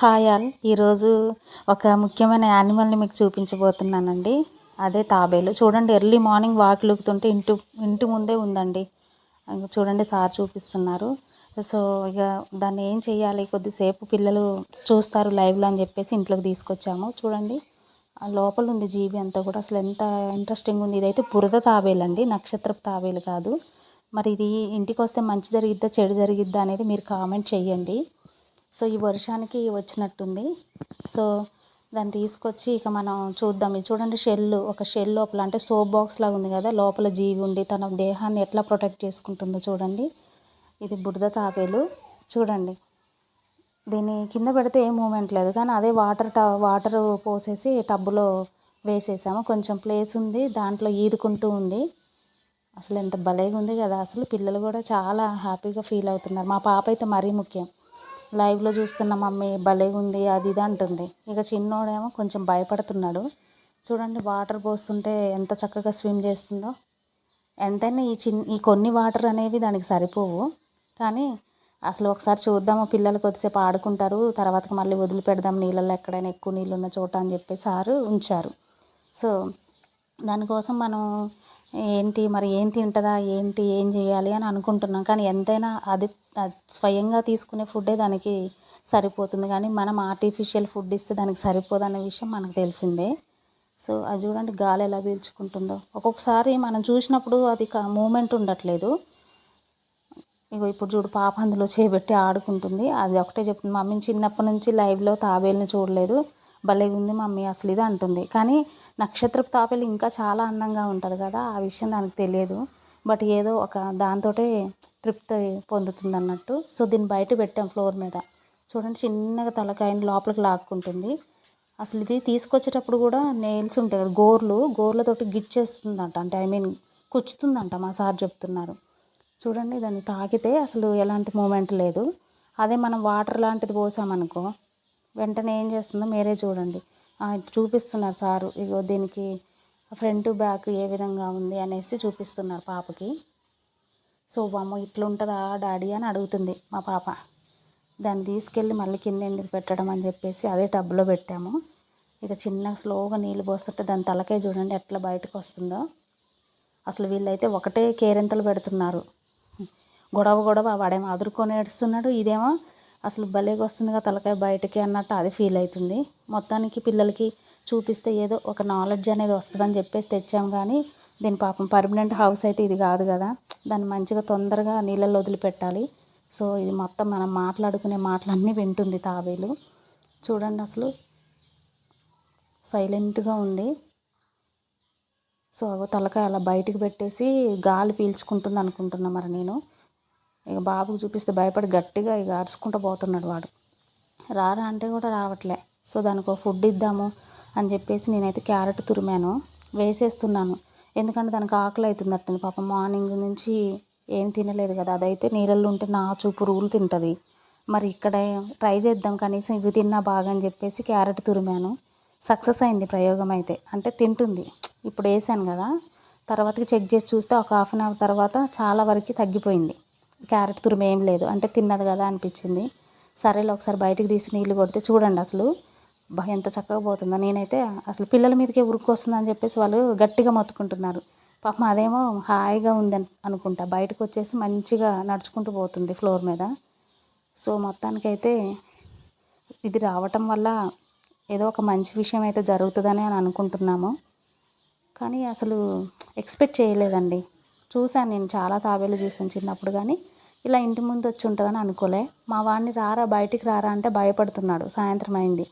Hi all. ఈరోజు ఒక ముఖ్యమైన యానిమల్ని మీకు చూపించబోతున్నానండి. అదే తాబేలు. చూడండి ఎర్లీ మార్నింగ్ వాక్ లుకుతుంటే ఇంటి ఇంటి ముందే ఉందండి. చూడండి సార్ చూపిస్తున్నారు. సో ఇక దాన్ని ఏం చేయాలి కొద్దిసేపు పిల్లలు చూస్తారు లైవ్లో అని చెప్పేసి ఇంట్లోకి తీసుకొచ్చాము. చూడండి లోపల ఉంది జీవి అంతా కూడా. అసలు ఎంత ఇంట్రెస్టింగ్ ఉంది. ఇదైతే బురద తాబేలు అండి నక్షత్రపు తాబేలు కాదు. మరి ఇది ఇంటికి వస్తే మంచి జరిగిద్దా చెడు జరిగిద్దా అనేది మీరు కామెంట్ చేయండి సో ఈ వర్షానికి వచ్చినట్టుంది. సో దాన్ని తీసుకొచ్చి ఇక మనం చూద్దాం. ఇది చూడండి షెల్ ఒక షెల్ లోపల అంటే సోప్ బాక్స్ లాగా ఉంది కదా లోపల జీవి ఉండి తన దేహాన్ని ఎట్లా ప్రొటెక్ట్ చేసుకుంటుందో చూడండి. ఇది బురద తాపేలు. చూడండి. దీన్ని కింద పెడితే ఏ మూమెంట్ లేదు. కానీ అదే వాటర్ ట వాటర్ పోసేసి టబ్బులో వేసేసాము. కొంచెం ప్లేస్ ఉంది. దాంట్లో ఈదుకుంటూ ఉంది. అసలు ఎంత భలేగా ఉంది కదా. అసలు పిల్లలు కూడా చాలా హ్యాపీగా ఫీల్ అవుతున్నారు. మా పాప అయితే మరీ ముఖ్యం. లైవ్లో చూస్తున్న మమ్మీ భలేగా ఉంది అది ఇది అంటుంది. ఇక చిన్నోడేమో కొంచెం భయపడుతున్నాడు. చూడండి వాటర్ పోస్తుంటే ఎంత చక్కగా స్విమ్ చేస్తుందో. ఎంతైనా ఈ చిన్న ఈ కొన్ని వాటర్ అనేవి దానికి సరిపోవు. కానీ అసలు ఒకసారి చూద్దాము పిల్లలు కొద్దిసేపు ఆడుకుంటారు తర్వాత మళ్ళీ వదిలిపెడదాం నీళ్ళల్లో ఎక్కడైనా ఎక్కువ నీళ్ళు ఉన్న చోట అని చెప్పి సారు ఉంచారు. సో దానికోసం మనం ఏంటి మరి ఏం తింటుందా ఏంటి ఏం చేయాలి అని అనుకుంటున్నాం. కానీ ఎంతైనా అది స్వయంగా తీసుకునే ఫుడ్డే దానికి సరిపోతుంది. కానీ మనం ఆర్టిఫిషియల్ ఫుడ్ ఇస్తే దానికి సరిపోదు అనే విషయం మనకు తెలిసిందే. సో అది చూడండి గాలి ఎలా పీల్చుకుంటుందో. ఒక్కొక్కసారి మనం చూసినప్పుడు అది మూమెంట్ ఉండట్లేదు. ఇగో ఇప్పుడు చూడు పాప అందులో చేపెట్టి ఆడుకుంటుంది. అది ఒకటే చెప్తుంది మమ్మీ చిన్నప్పటి నుంచి లైవ్లో తాబేల్ని చూడలేదు. భలే ఉంది మమ్మీ అసలు ఇది అంటుంది. కానీ నక్షత్రపు తాపెలు ఇంకా చాలా అందంగా ఉంటుంది కదా ఆ విషయం దానికి తెలియదు. బట్ ఏదో ఒక దాంతో తృప్తి పొందుతుంది అన్నట్టు సో దీన్ని బయట పెట్టాం ఫ్లోర్ మీద. చూడండి చిన్నగా తలకాయని లోపలికి లాక్కుంటుంది. అసలు ఇది తీసుకొచ్చేటప్పుడు కూడా నెయిల్స్ ఉంటాయి కదా గోర్లు గోర్లతోటి గిచ్చేస్తుందంట అంటే ఐ మీన్ కుచ్చుతుందంట మా సార్ చెప్తున్నారు. చూడండి దాన్ని తాకితే అసలు ఎలాంటి మూమెంట్ లేదు. అదే మనం వాటర్ లాంటిది పోసామనుకో వెంటనే ఏం చేస్తుందో మీరే చూడండి. చూపిస్తున్నారు సారు. ఇగో దీనికి ఫ్రంట్ బ్యాక్ ఏ విధంగా ఉంది అనేసి చూపిస్తున్నారు పాపకి. సో అమ్మ ఇట్లుంటుందా డాడీ? అని అడుగుతుంది మా పాప. దాన్ని తీసుకెళ్ళి మళ్ళీ కింద ఎందుకు పెట్టడం అని చెప్పేసి అదే టబ్లో పెట్టాము. ఇక చిన్న స్లోగా నీళ్ళు పోస్తుంటే దాని తలకే చూడండి ఎట్లా బయటకు వస్తుందో. అసలు వీళ్ళైతే ఒకటే కేరింతలు పెడుతున్నారు. గొడవ గొడవ వాడేమో అదురుకొని ఏడుస్తున్నాడు ఇదేమో అసలు భలేగా వస్తుందిగా తలకాయ బయటకి అన్నట్టు అది ఫీల్ అవుతుంది. మొత్తానికి పిల్లలకి చూపిస్తే ఏదో ఒక నాలెడ్జ్ అనేది వస్తుందని చెప్పేసి తెచ్చాం కానీ దీని పాపం పర్మనెంట్ హౌస్ అయితే ఇది కాదు కదా. దాన్ని మంచిగా తొందరగా నీళ్ళల్లో వదిలిపెట్టాలి. సో ఇది మొత్తం మనం మాట్లాడుకునే మాటలన్నీ వింటుంది తాబేలు. చూడండి అసలు సైలెంట్గా ఉంది. సో తలకాయ అలా బయటికి పెట్టేసి గాలి పీల్చుకుంటుంది అనుకుంటున్నా మరి నేను. ఇక బాబుకు చూపిస్తే భయపడి గట్టిగా ఇక అరుచుకుంటూ పోతున్నాడు వాడు. రారా అంటే కూడా రావట్లే. సో దానికి ఫుడ్ ఇద్దాము అని చెప్పేసి నేనైతే క్యారెట్ తురిమాను వేసేస్తున్నాను. ఎందుకంటే దానికి ఆకలి అవుతుందట్టండి పాపం. మార్నింగ్ నుంచి ఏం తినలేదు కదా. అదైతే నీళ్ళల్లో ఉంటే నాచు పురుగులు తింటుంది. మరి ఇక్కడ ట్రై చేద్దాం కనీసం ఇవి తిన్నా బాగా అని చెప్పేసి క్యారెట్ తురిమాను. సక్సెస్ అయింది ప్రయోగం అయితే. అంటే తింటుంది. ఇప్పుడు వేసాను కదా. తర్వాతకి చెక్ చేసి చూస్తే ఒక హాఫ్ అన్ అవర్ తర్వాత చాలా వరకు తగ్గిపోయింది. క్యారెట్ తురుము ఏం లేదు. అంటే తిన్నది కదా అనిపించింది. సరేలే ఒకసారి బయటికి తీసి నీళ్ళు కొడితే చూడండి అసలు బా ఎంత చక్కగా పోతుందో. నేనైతే అసలు పిల్లల మీదకే ఉరుక్కొస్తుందని చెప్పేసి వాళ్ళు గట్టిగా మొత్తుకుంటున్నారు. పాపం అదేమో హాయిగా ఉందని అనుకుంటా. బయటకు వచ్చేసి మంచిగా నడుచుకుంటూ పోతుంది ఫ్లోర్ మీద. సో మొత్తానికైతే ఇది రావటం వల్ల ఏదో ఒక మంచి విషయం అయితే జరుగుతుందని అని అనుకుంటున్నాము. కానీ అసలు ఎక్స్పెక్ట్ చేయలేదండి. చూశాను నేను చాలా తాబేలు చూసాను చిన్నప్పుడు కానీ. ఇలా ఇంటి ముందు వచ్చి ఉంటుందని అనుకోలే. మా వాడిని రారా బయటికి రారా అంటే భయపడుతున్నాడు. సాయంత్రం అయింది.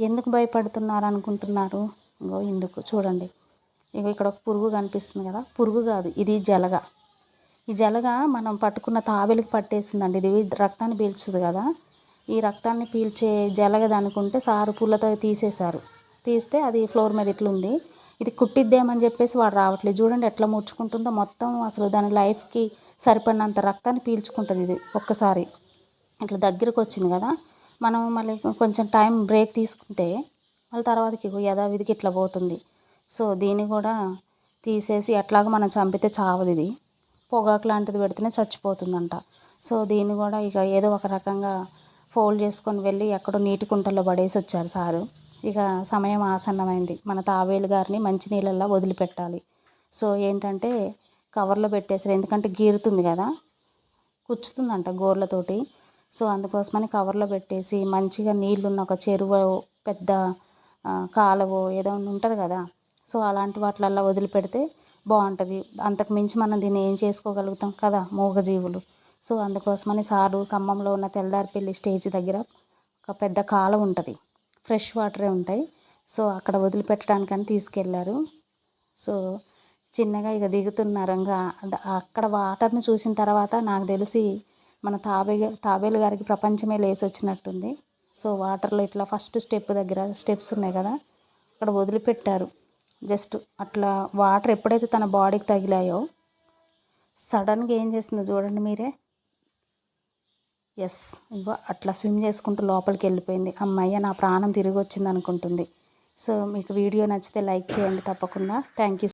ఎందుకు భయపడుతున్నారు అనుకుంటున్నారు? ఇంకో ఇందుకు చూడండి. ఇగో ఇక్కడ ఒక పురుగు కనిపిస్తుంది కదా. పురుగు కాదు ఇది జలగ. ఈ జలగ మనం పట్టుకున్న తాబేలుకి పట్టేస్తుందండి. ఇది రక్తాన్ని పీల్చుతుంది కదా. ఈ రక్తాన్ని పీల్చే జలగది అనుకుంటే సారు పుల్లతో తీసేశారు. తీస్తే అది ఫ్లోర్ మీద ఇట్లుంది. ఇది కుట్టిద్దేమని చెప్పేసి వాడు రావట్లేదు. చూడండి ఎట్లా ముడుచుకుంటుందో. మొత్తం అసలు దాని లైఫ్కి సరిపడినంత రక్తాన్ని పీల్చుకుంటుంది ఇది ఒక్కసారి. ఇట్లా దగ్గరకు వచ్చింది కదా. మనం మళ్ళీ కొంచెం టైం బ్రేక్ తీసుకుంటే మళ్ళీ తర్వాతకి యథావిధికి ఇట్లా పోతుంది. సో దీన్ని కూడా తీసేసి ఎట్లాగో మనం చంపితే చావదు ఇది. పొగాకు లాంటిది పెడితేనే చచ్చిపోతుందంట. సో దీన్ని కూడా ఇక ఏదో ఒక రకంగా ఫోల్డ్ చేసుకొని వెళ్ళి ఎక్కడో నీటి కుంటల్లో పడేసి వచ్చారు సారు. ఇక సమయం ఆసన్నమైంది. మన తావేలు గారిని మంచి నీళ్ళల్లో వదిలిపెట్టాలి. సో ఏంటంటే కవర్లో పెట్టేసారు ఎందుకంటే గీరుతుంది కదా. కుచ్చుతుందంట గోర్లతోటి. సో అందుకోసమని కవర్లో పెట్టేసి మంచిగా నీళ్ళున్న ఒక చెరువు పెద్ద కాలవో ఏదో ఉంటుంది కదా. సో అలాంటి వాటిలల్లో వదిలిపెడితే బాగుంటుంది. అంతకు మించి మనం దీన్ని ఏం చేసుకోగలుగుతాం కదా మూగజీవులు. సో అందుకోసమని సారు ఖమ్మంలో ఉన్న తెల్లారిపల్లి స్టేజ్ దగ్గర ఒక పెద్ద కాలం ఉంటుంది. ఫ్రెష్ వాటరే ఉంటాయి. సో అక్కడ వదిలిపెట్టడానికని తీసుకెళ్ళారు సో చిన్నగా ఇక దిగుతున్నారు ఇంకా అక్కడ వాటర్ని చూసిన తర్వాత నాకు తెలిసి మన తాబే తాబేలు గారికి ప్రపంచమే లేచి వచ్చినట్టుంది సో వాటర్లో ఇట్లా ఫస్ట్ స్టెప్ దగ్గర స్టెప్స్ ఉన్నాయి కదా అక్కడ వదిలిపెట్టారు. జస్ట్ అట్లా వాటర్ ఎప్పుడైతే తన బాడీకి తగిలాయో సడన్గా ఏం చేస్తుందో చూడండి మీరే. ఎస్ ఇగో అట్లా స్విమ్ చేసుకుంటూ లోపలికి వెళ్ళిపోయింది. అమ్మయ్య నా ప్రాణం తిరిగి వచ్చింది అనుకుంటుంది సో మీకు వీడియో నచ్చితే లైక్ చేయండి తప్పకుండా. Thank you